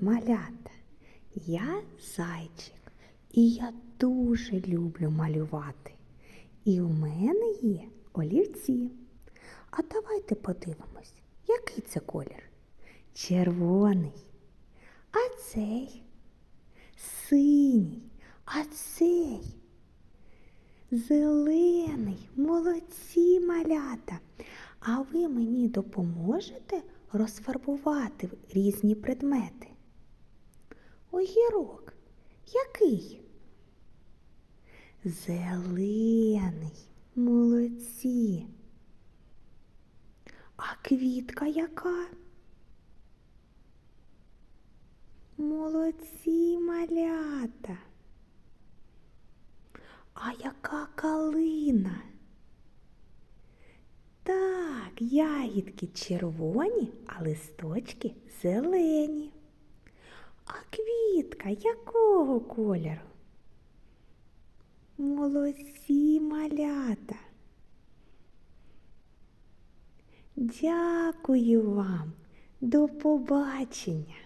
малята. Я зайчик, і я дуже люблю малювати. І у мене є олівці. А давайте подивимось, який це колір? Червоний. А цей синій, а цей зелений. Молодці малята. А ви мені допоможете розфарбувати різні предмети? Огірок. Який? Зелений. Молодці. А квітка яка? Молодці малята. А яка калина? Так, ягідки червоні, а листочки зелені. А квітка якого кольору? Молодці малята. Дякую вам. До побачення.